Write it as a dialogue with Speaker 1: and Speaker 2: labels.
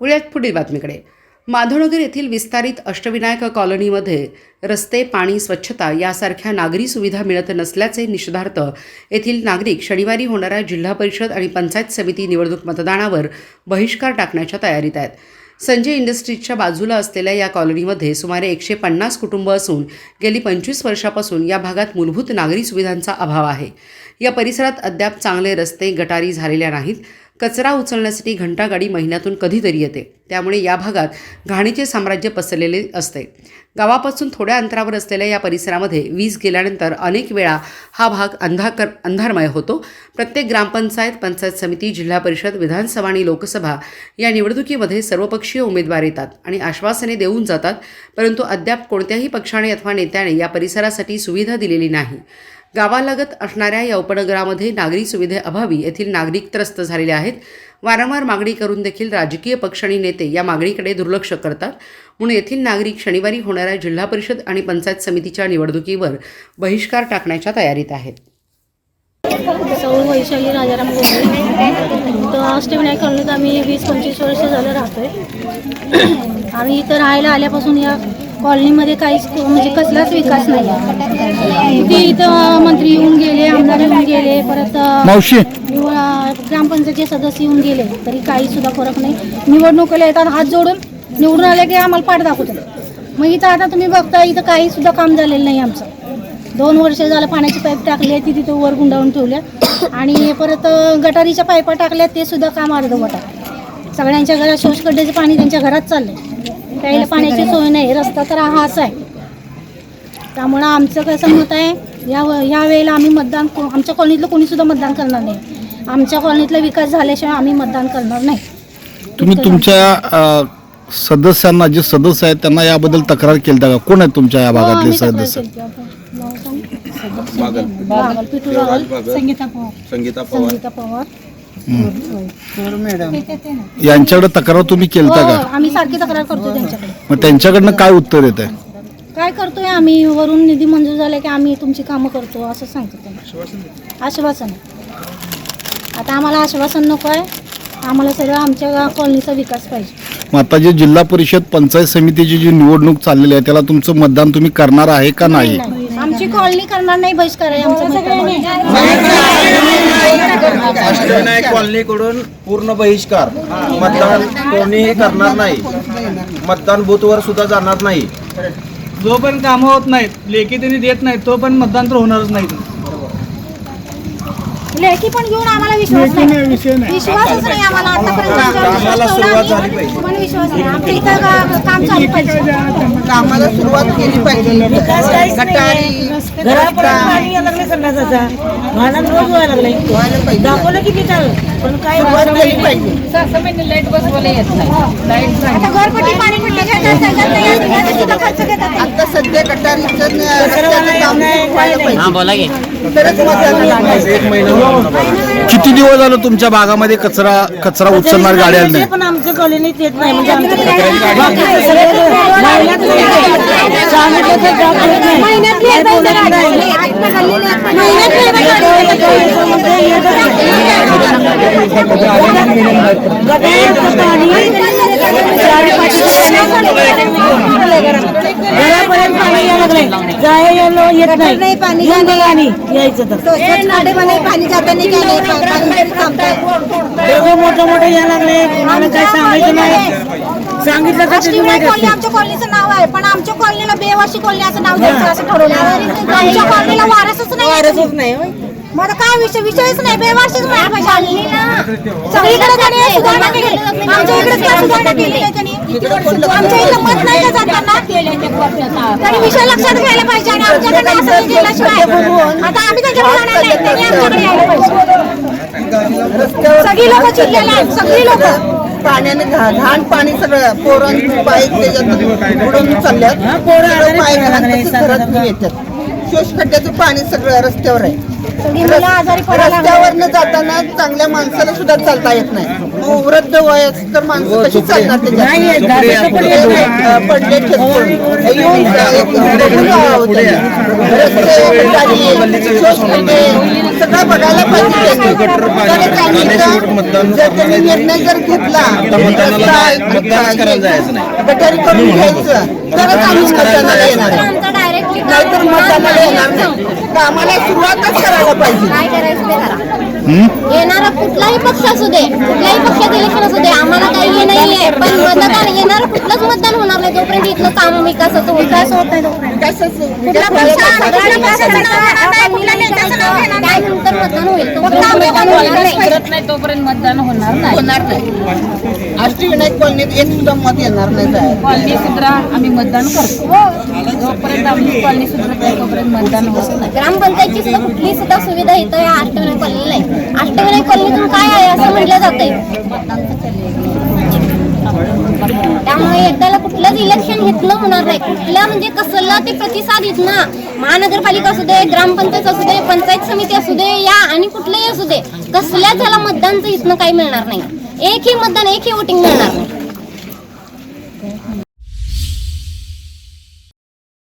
Speaker 1: वळूयात पुढील बातमीकडे. माधवनगर येथील विस्तारित अष्टविनायक कॉलनीमध्ये रस्ते पाणी स्वच्छता यासारख्या नागरी सुविधा मिळत नसल्याचे निषेधार्थ येथील नागरिक शनिवारी होणाऱ्या जिल्हा परिषद आणि पंचायत समिती निवडणूक मतदानावर बहिष्कार टाकण्याच्या तयारीत आहेत. संजय इंडस्ट्रीजच्या बाजूला असलेल्या या कॉलनीमध्ये सुमारे एकशे पन्नास कुटुंब असून गेली पंचवीस वर्षापासून या भागात मूलभूत नागरी सुविधांचा अभाव आहे. या परिसरात अद्याप चांगले रस्ते गटारी झालेल्या नाहीत. कचरा उचलण्यासाठी घंटागाडी महिन्यातून कधीतरी येते. त्यामुळे या भागात घाणीचे साम्राज्य पसरलेले असते. गावापासून थोड्या अंतरावर असलेल्या या परिसरामध्ये वीज गेल्यानंतर अनेक वेळा हा भाग अंधाकर अंधारमय होतो. प्रत्येक ग्रामपंचायत पंचायत समिती जिल्हा परिषद विधानसभा आणि लोकसभा या निवडणुकीमध्ये सर्वपक्षीय उमेदवार येतात आणि आश्वासने देऊन जातात परंतु अद्याप कोणत्याही पक्षाने अथवा नेत्याने या परिसरासाठी सुविधा दिलेली नाही. गावालगत असणाऱ्या या उपनगरामध्ये नागरी सुविधेअभावी येथील नागरिक त्रस्त झालेले आहेत. वारंवार मागणी करून देखील राजकीय पक्ष आणि नेते या मागणीकडे दुर्लक्ष करतात. म्हणून येथील नागरिक शनिवारी होणाऱ्या जिल्हा परिषद आणि पंचायत समितीच्या निवडणुकीवर बहिष्कार टाकण्याच्या तयारीत आहेत.
Speaker 2: सौ वैशाली राजाराम गोंधळे तर अष्टविनायक कॉलनीत आम्ही वीस पंचवीस वर्ष झालं राहतोय. आम्ही इथं राहायला आल्यापासून या कॉलनीमध्ये काहीच म्हणजे कसलाच विकास नाही. आहे किती इथं मंत्री येऊन गेले आमदार येऊन गेले परत
Speaker 3: मावशी?
Speaker 2: ग्रामपंचायतचे सदस्य येऊन गेले तरी काही सुद्धा फरक नाही. निवडणुकीला येतात हात जोडून निवडून आले की आम्हाला पाठ दाखवतात मग इथं आता तुम्ही बघता इथं काही सुद्धा काम झालेलं नाही आमचं. दोन वर्ष झालं पाण्याची पाईप टाकली आहे ती तिथं वर गुंडाळून ठेवल्या आणि परत गटारीच्या पाईपा टाकल्या ते सुद्धा काम अर्धवट आहे. सगळ्यांच्या घरात शोषखड्ड्याचं पाणी त्यांच्या घरात चाललंय. प्यायला पाण्याची सोय नाही रस्ता तर हा असा आहे. त्यामुळं आमचं कसं मत आहे या ह्या वेळेला आम्ही मतदान को- आमच्या कॉलनीतलं कोणी सुद्धा मतदान करणार नाही. आमच्या कॉलनीतला विकास झाल्याशिवाय आम्ही मतदान करणार नाही.
Speaker 3: तुम्ही तुमच्या सदस्यांना जे सदस्य आहेत त्यांना याबद्दल तक्रार केली का? कोण आहेत तुमच्या या
Speaker 2: हो,
Speaker 3: भागातले सदस्य?
Speaker 2: संगीता पवार.
Speaker 4: संगीता पवार.
Speaker 3: यांच्याकडे तक्रार तुम्ही केलता
Speaker 2: हो,
Speaker 3: का
Speaker 2: आम्ही सारखी तक्रार करतो त्यांच्याकडे.
Speaker 3: मग त्यांच्याकडनं काय उत्तर येत आहे?
Speaker 2: काय करतोय आम्ही? वरून निधी मंजूर झाले की आम्ही तुमची कामं करतो असं सांगतो त्यांना. आश्वासन. आता आम्हाला आश्वासन नको आहे. आम्हाला सगळं आमच्या कॉलनीचा विकास पाहिजे.
Speaker 3: मग आता जे जिल्हा परिषद पंचायत समितीची जी निवडणूक चाललेली आहे त्याला तुमचं मतदान तुम्ही करणार आहे का नाही.
Speaker 2: आमची कॉलनी करणार नाही बहिष्कार आहे सगळ्यांनी.
Speaker 4: अष्टविनायक कॉलनीकडून पूर्ण बहिष्कार. मतदान कोणीही करणार नाही. मतदान बूथवर सुद्धा जाणार नाही.
Speaker 5: जोपर्यंत कामं होत नाहीत लेखी त्यांनी देत नाहीत तो पण मतदान तर होणारच नाही.
Speaker 2: लेखी पण घेऊन आम्हाला विश्वास नाही. विश्वासच नाही आम्हाला आतापर्यंत आमच्यावर विश्वास
Speaker 4: कामाला सुरुवात
Speaker 2: आम्ही,
Speaker 4: झाली पाहिजे.
Speaker 2: पण विश्वास नाही. आमच्या इथं का- काम चालू पाहिजे.
Speaker 6: कामाला सुरुवात केली पाहिजे. गटारी
Speaker 7: घरापर्यंत पाणी यायला लागले संडासाचा भांडण रोज व्हायला लागले दाखवलं किती चाल पण काय
Speaker 6: सुरुवात केली पाहिजे.
Speaker 2: आता घरपट्टी पाणी पडल्याच्या त्याच्यात नाही आणि त्याच्यात सुद्धा खर्च घेतात.
Speaker 6: आता सध्या गटारीचं न- रस्त्याचं काम व्हायला पाहिजे. तरच मतदान लागणार.
Speaker 4: एक महिना.
Speaker 3: किती दिवस झालं तुमच्या भागामध्ये कचरा कचरा उचलणार गाड्या नाही
Speaker 7: पण आमच्या कॉलनीत येत नाही म्हणजे आमच्याकडे घरापर्यंत पाणी यायला लागलंय जाय यायला येत नाही
Speaker 2: पाणी
Speaker 7: यायचं तर
Speaker 2: पाणी जातं नाही काय
Speaker 7: एवढं मोठं मोठं यायला लागले कोणाला काय सांगायचं नाही सांगितलं तर माहिती
Speaker 2: कॉलनी आमच्या कॉलनीचं नाव आहे पण आमच्या कॉलनीला बेवाशी कॉलनी असं नाव द्यायचं असं ठरवलं. आमच्या कॉलनीला वारसच नाही
Speaker 7: वारसच नाही
Speaker 2: आता काय विषय विषयच नाही बेवाशीच नाही पाहिजे सगळीकडे त्यांनी सुधारणा केली. आमच्या इकडे काय सुधारणा केली. आहे त्यांनी आमच्या इथं मत नाही का जाताना? तरी विषय लक्षात घ्यायला पाहिजे आणि आमच्याकडे असं नाही केल्याशिवाय आता आम्ही त्याच्याकडे जाणार नाही त्यांनी आमच्याकडे यायला पाहिजे. सगळी लोक चिडलेली आहेत सगळी लोक.
Speaker 6: पाण्याने घाण पाणी सगळं पाय त्याच्यात बुडून चालल्यात.
Speaker 7: पोरं
Speaker 6: घाण घरात येतात? शोष खड्ड्याचं पाणी सगळं रस्त्यावर आहे.
Speaker 8: सगळी मुलं आजारी पडायला लागली.
Speaker 6: रस्त्यावरनं जाताना चांगल्या माणसाला सुद्धा चालता येत नाही मग वृद्ध वयस्कर माणसं कशी चालणार त्याच्यात? अं, पडले ठेचून. येऊन जा- एक बघून जावं त्यांनी. रस्ते, गाडी, शोषखड्डे, सगळं बघायला पाहिजे त्यांनी. जर त्यांनी निर्णय जर घेतला रस्ता
Speaker 4: मतदानच करायला जायचं नाही.
Speaker 6: गटारी करून घ्यायचं तरच आम्ही मतदानाला येणार आहे.
Speaker 8: आमचा डायरेक्टली
Speaker 6: नाहीतर मतदानाला येणार नाही कामाला सुरुवातच करायला पाहिजे.
Speaker 8: काय करायचं ते करा. येणारा कुठलाही पक्ष असू दे कुठल्याही पक्षात इलेक्शन असू दे आम्हाला काही हे नाहीये पण मतदान येणारं कुठलंच मतदान होणार नाही तोपर्यंत इथलं काम विकासाचं विकास होत नाही तोपर्यंत कुठला पक्ष आघाडी पक्षाचं नाव घेणार नाही, कुठल्या नेत्याचं नाव घेणार नाही. त्यानंतर मतदान होईल. तोपर्यंत मतदान होणार नाही.
Speaker 7: करत नाही. तोपर्यंत मतदान होणार नाही.
Speaker 6: होणार नाही. अष्टविनायक कॉलनीत एक सुद्धा मत येणार नाही.
Speaker 7: कॉलनी सुद्धा आम्ही मतदान करतो. जोपर्यंत आम्ही कॉलनी सुधरत नाही तोपर्यंत मतदान होत नाही.
Speaker 8: ग्रामपंचायतची सुद्धा कुठली सुद्धा सुविधा इथं या अष्टविनायक कॉलनीला नाही. अष्टविनायक कॉलनीतून काय आहे असं म्हटलं जातंय. त्यामुळे एकदाला कुठलंच इलेक्शन घेतलं होणार नाही. कुठल्या म्हणजे कसला ते प्रतिसाद येत ना. महानगरपालिका असू दे ग्रामपंचायत असू दे पंचायत समिती असू दे या आणि कुठलंही असू दे. कसल्याच ह्याला मतदानचं इथनं काही मिळणार नाही. एकही मतदान एकही वोटिंग मिळणार नाही.